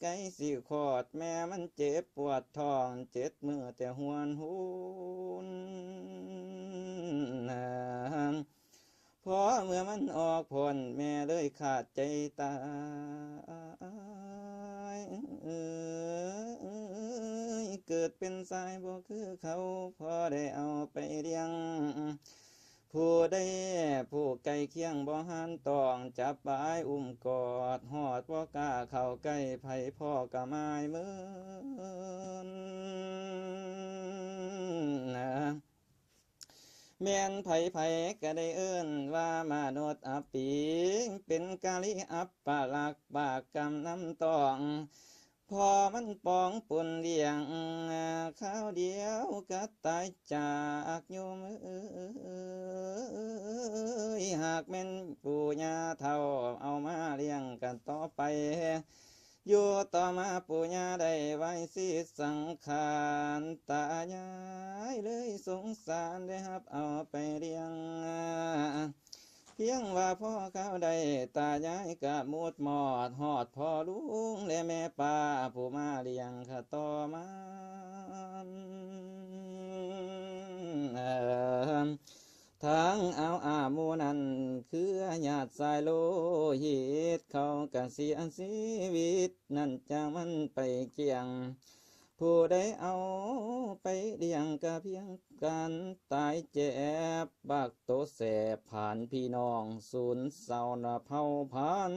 ไก่สิขอดแม่มันเจ็บปวดท้องเจ็ดมือแต่หวนหุนพอเมื่อมันออกผลแม่เลยขาดใจตายเอยเกิดเป็นสายบ่คือเขาพอได้เอาไปเลี้ยง ผู้ได้ผู้ไก่เคียงบ่หันตองจับปลายอุ้มกอดหอดบ่กล้าเข้าใกล้ไผพ่อกะไม้เมือนนะแม่นไผไผก็ได้เอิ้นว่ามนุษย์อปีเป็นกาลิอับปาลักปากกำน้ำตอง พอมันปองปุ่นเลี้ยงข้าวเดียวก็ตายจากโยมเอ้ยหากแม่นปู่ย่าเท่าเอามาเลี้ยงกันต่อไปอยู่ต่อมาปู่ย่าได้ไว้สิสังขารตายายเลยสงสารได้ครับเอาไปเลี้ยง เพียงว่าพ่อเขาได้ตายายกะมุดหมอดหอดพ่อลุงและแม่ป้าผู้มาเลี้ยงข้าต่อมาเอ่อทางเอาอามูนันคือญาติสายโลหิตเขากะเสียชีวิต นั่นจะมันไปเกี่ยง ผู้ใดเอาไปเลี้ยงกะเพียงกันตายเจ็บบักโตแสบผ่านพี่น้องศูนย์เศร้านะเผาพัน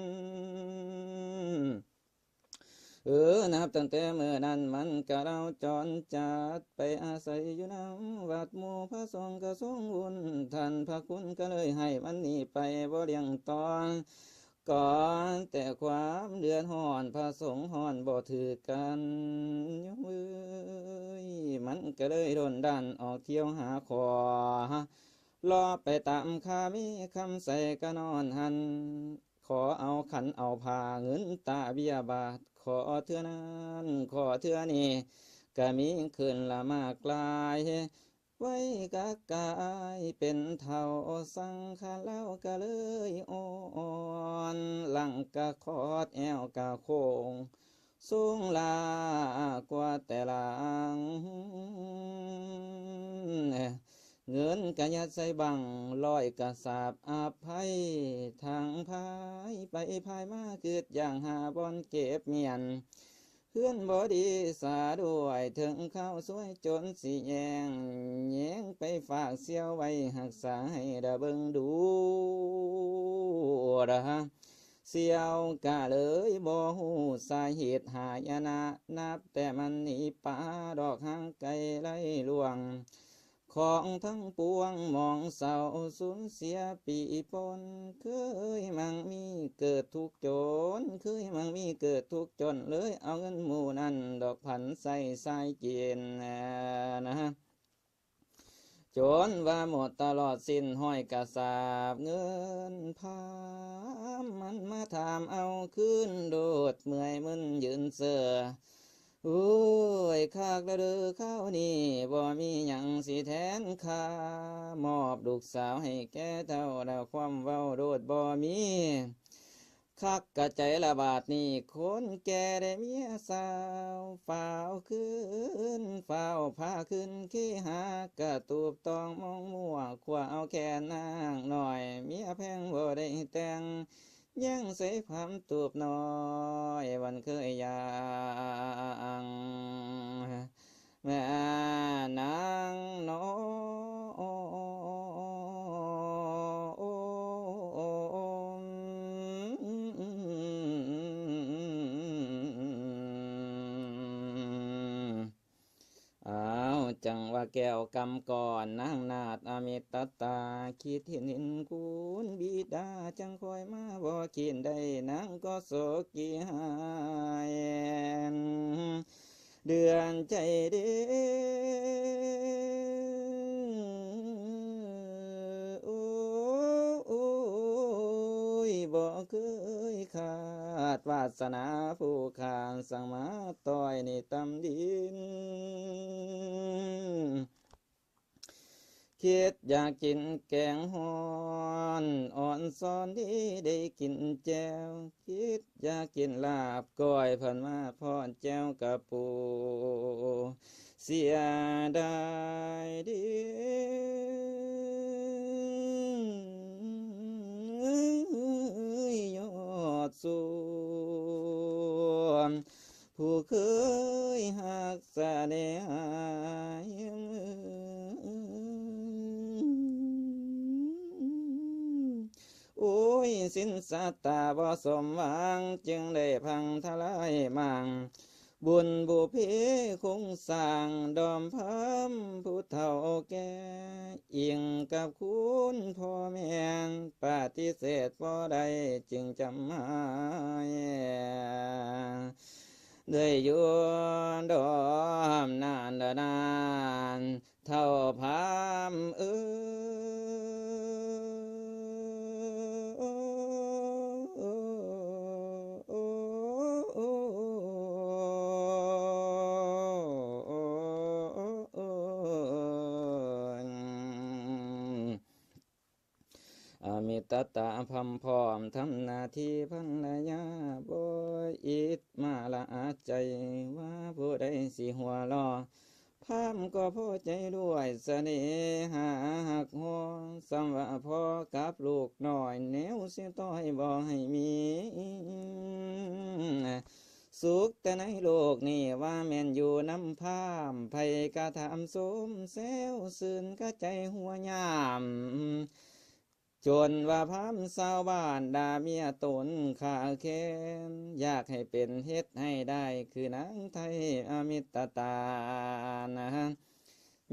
เออนะครับตั้งแต่เมื่อนั้นมันก็เราจรจัดไปอาศัยอยู่น้ำวัดหมู่พระสงฆ์ก็ทรงบุญท่านพระคุณก็เลยให้มันหนีไปบ่เลี้ยงตอน ก่อนแต่ความเดือดห่อนพระสงฆ์ห่อนบ่ถือกันยมือมันก็เลยโดนดันออกเที่ยวหาขอรอไปตามคามีคำใส่ก็นอนหัน ขอเอาขันเอาผ้าเงินตาเบียบาท ขอเทื่อนั้น ขอเทื่อนี้ก็มีขึ้นละมากลาย ไว้กะกายเป็นเท่าสังขารแล้วก็เลยอ่อนหลังกะคอดแอวกะโคงสูงลากว่าแต่หลังเงินกะยัดใส่บังลอยกะสาบอาภัยทางพายไปพายมาเกิดอย่างหาบอนเก็บเมียน พื่อนบอดีสาด้วยถึงข้าวสวยจนสีแยงแยงไปฝากเสียวไว้หักษาให้ดะเบิงดูระเสียวกะเลยบ่หูสาเหตุหายนะนับแต่มันหนีป่าดอกหางไกลไล่ลวง ของทั้งปวงมองเศร้าสูญเสียปีปนเคยมั่งมีเกิดทุกจนเคยมั่งมีเกิดทุกจนเลยเอาเงินหมู่นั้นดอกพันใส่ใส่เกียนนะฮะจนว่าหมดตลอดสิ้นห้อยกระสาบเงินพามมันมาถามเอาขึ้นโดดเมื่อยมึนยืนเสือ โอ้ยคากแล้วเด้อข้าวนี่บ่มีหยังสิแทนค่ามอบลูกสาวให้แก่เท่าดาวความเว้าโดดบ่มีคักกระใจละบาดนี่คนแก่ได้เมียสาวฝ้าวขึ้นฝ้าวพาขึ้นขี้หากระตูบตองมองมัวขวาเอาแค่นางหน่อยเมียแพงบ่ได้แต่งยังใส่ความตูบน้อยวันเคยยา ว่าแก้วกำก่อนนางนาดอมิตตา คิดเห็นเห็นคุณบิดาจังคอยมาบ่กินได้นางก็โศกีหายเดือนใจเด้อโอ้ยบ่เคยขาดวาสนาผู้ขานสังมาต่อยในตำดิน คิดอยากกินแกงฮอนอ่อนซ้อนดีได้กินแจวคิดอยากกินลาบก้อยเพันมาพอนแจวกับปูเสียดายดียอดสูงผู้เคยหักแสดงโอ้ย สินสัตตาบ่สมหวังจึงได้พังทลายมังบุญบุเพคงสร้างดอมพัมผู้เฒ่าแก่อียงกับคุณพ่อแม่ปฏิเสธบ่ได้จึงจำหายด้วยอยู่ดอมนานดานานเท่าพามเอ้อ ตตาพัมพร้อมทำหน้าที่พันนายาบอยอิดมาละอาใจว่าผู้ใดสิหัวลอพามก็พอใจด้วยเสน่หาหักหัวสำว่าพอกับลูกหน้อยแนวเสียต้อยบ่ให้มี สุขแต่ในโลกนี่ว่าแม่นอยู่น้ำพามไผกระทำสมเซลสื่นกระใจหัวยาม จนว่าพามสาวบ้านดาเมียตนขาแค้นอยากให้เป็นเฮ็ดให้ได้คือนางไทยอมิตตานะ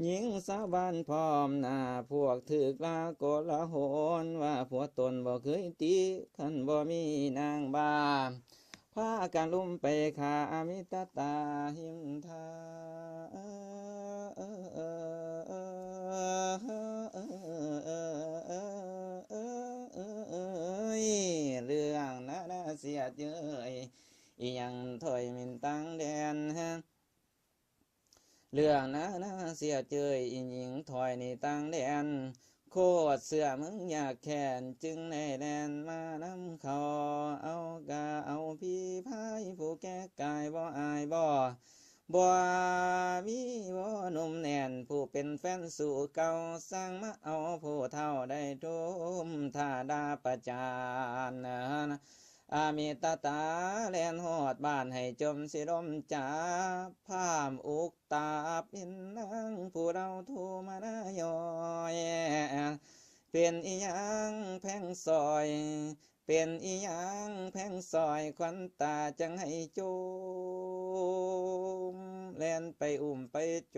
หญิงสาวบ้านพร้อมหน้าพวกถึกลาโกละโหนว่าผัวตนบ่เคยตีขันบ่มีนางบ้าพากันลุ่มไปขาอมิตตาหิมทาเรื่องน่าน่า เสียเจยอีหยังถอยมินตั้งแดนฮะเรื่องน่าน่าเสียเจยอีหญิงถอยนี่ตั้งแดนโคตรเสือมึงอยากแขนจึงในแดนมานำเขาเอากาเอาพี่พายผู้แก่กายบ่อายบ่บ่มีบ่หนุ่มแน่นผู้เป็นแฟนสู่เก่าสร้างมาเอาผู้เท่าได้ทุมท่าดาประจานนะ อามีตาตาแลนหอดบ้านให้จมสิรมจ่าพามอุกตาเป็นนางผู้เราทูมานายอยเป็นอีหยังแพงซอย เป็นอีหยังแพงซอยควันตาจังให้จู แล่นไปอุ่มไปโจ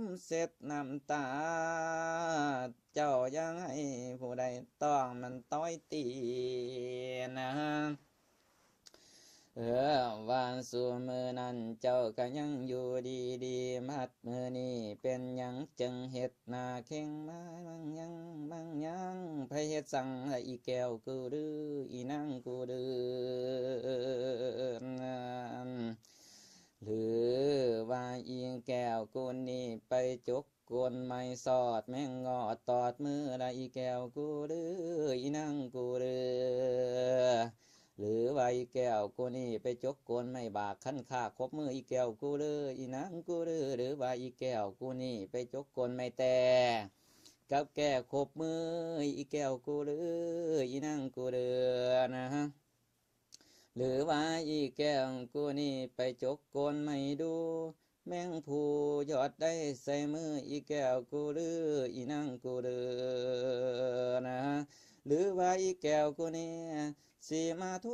มเสร็จน้ำตา เจ้ายังให้ผู้ใดต้องมันต้อยตีนะเออวานสู่มือนั้นเจ้าก็ยังอยู่ดีดีมัดมือนี้เป็นยังจึงเฮ็ดนาเข่งมาบางยังบางยังไผเฮ็ดสั่งให้อีแก้วกูดื้ออีนางกูดื้อนั่นหรือว่าอี แก้วกูนี่ไปจกกวนไม่สอดแม่งงอดตอดมือละอีแก้วกูดื้ออีนางกูดื้อหรือว่าอีแก้วกูนี่ไปจกโกนไม่บากขั้นค่าคบมืออีแก้วกูเลยอีนางกูเลยหรือว่าอีแก้วกูนี่ไปจกโกนไม่แต่กับแก้คบมืออีแก้วกูเลยอีนางกูเลยนะฮะหรือว่าอีแก้วกูนี่ไปจกโกนไม่ดู แมงผู้ยอดได้ใส่มืออีแก้วกูเลยอีนางกูเลยนะฮะหรือว่าอีแก้วกูเนี่ยสิมาทร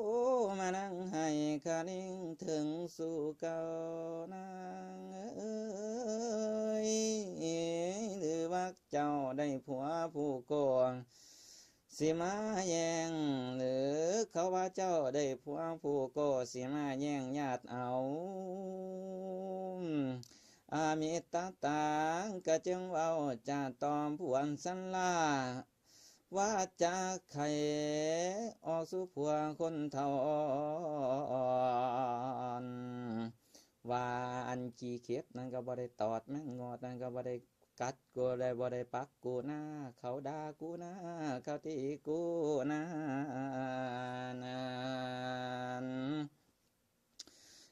มานั่งให้คานิ่งถึงสู่เก่านางเอ้ยหรือว่าเจ้าได้ผัวผู้โกง สิมาแย่งหรือเขาว่าเจ้าได้ผัวผู้โกสิมาแย่งญาติเอา อามิตาตางก็จึงเว้าจาตอมผวนสันลาว่าจะไขออกสู่ผัวคนเท่าอ่อนว่าอันขี้เข็บนั่นก็บ่ได้ตอดแม่งงอดนั่นก็บ่ได้ กัดกูได้บ่ได้ปักกูหน้าเขาด่ากูหน้าเขาตีกูหน้านาน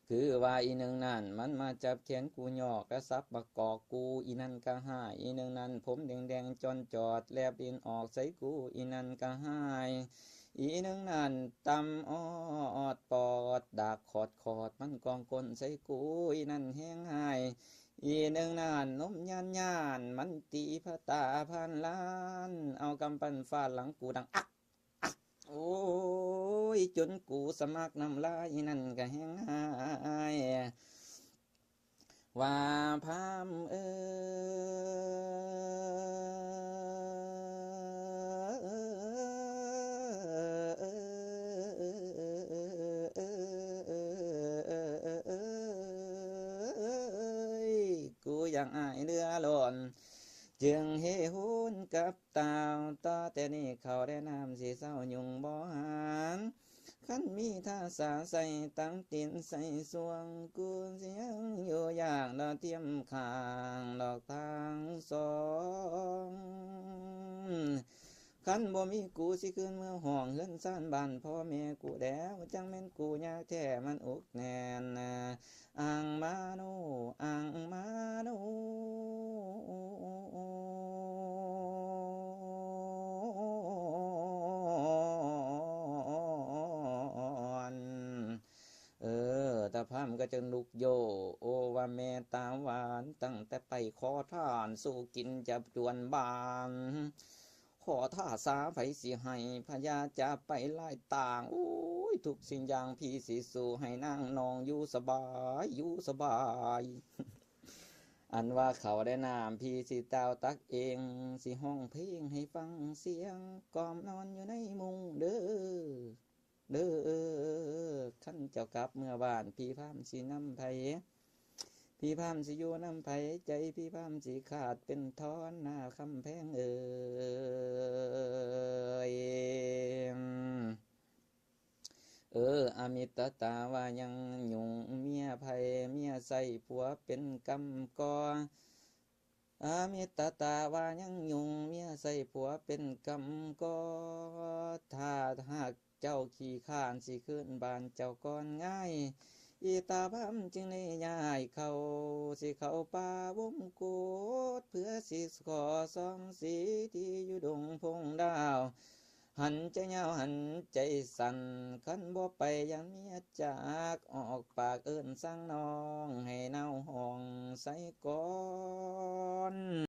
คือว่าอีหนึ่งนั่นมันมาจับแขนกูหยอกและซับบักกอกกูอีนั่นก็หายอีหนึ่งนั่นผมแดงแดงๆจนจอดแลบดินออกใส่กูอีนั่นก็หายอีหนึ่งนั่นตำออดปอดดากขอดขอดมันกองกลใส่กูอีนั่นแห้งหาย อีหนึ่งนานนมยานยานมันตีพระตาพันล้าน เอากำปั้นฟาดหลังกูดังอักอักโอ้ยจนกูสมักน้ำลายนั่นก็แห้งหายว่าพามเอ้ยกูยัง อายเรือหล่นจึงเฮหุนกับตาวต่อแต่นี้เขาได้นำสีเศร้ายุงบ่หันขันมีท่าสาใส่ตั้งตินใส่สวงกูเสียงอยู่อย่างดอกเทียมขางดอกทางสองขันบ่มีกูสิขึ้นเมื่อห้องเฮือนซ่านบ้านพ่อแม่กูแล้วจังแม่นกูยากแท้มันอกแน่นนะอังมาโนอังมาโนเออตามก็จะลุกโย โอว่าแม่ตาหวาน ตั้งแต่ไปขอทานสู้กินจับจวนบาน ขอท่าสาไผสิให้พญาจะไปไล่ต่างโอ้ยทุกสิ่งอย่างพี่สิสู่ให้นั่งนองอยู่สบายอยู่สบายอันว่าเขาได้นามพี่สิเต้าตักเอง สิห้องเพลงให้ฟังเสียงกอมนอนอยู่ในมุงเด้อ เด้อขั้นเจ้ากลับเมื่อบ้าน พี่พามสินำไผพี่พามสิอยู่น้ำไผใจพี่พามสิขาดเป็นทอนหน้าคำแพงเอ่ยเอออามิตตาว่ายังยุงเมียไผเมียใส่ผัวเป็นกำกออามิตตาว่ายังยุงเมียใส่ผัวเป็นกำกอถ้าหาก เจ้าขี้ข้านสิขึ้นบานเจ้าก่อนง่าย อีตาพัมจึงได้ย้ายเขาสิเขาป่าวงกดเพื่อสิขอสองสีที่อยู่ดงพงดาว หันใจเหงาหันใจสั่นขันบ่ไปยังเมียจากออกปากเอิ้นสั่งน้อง ให้เน่าห้องใส่ก่อน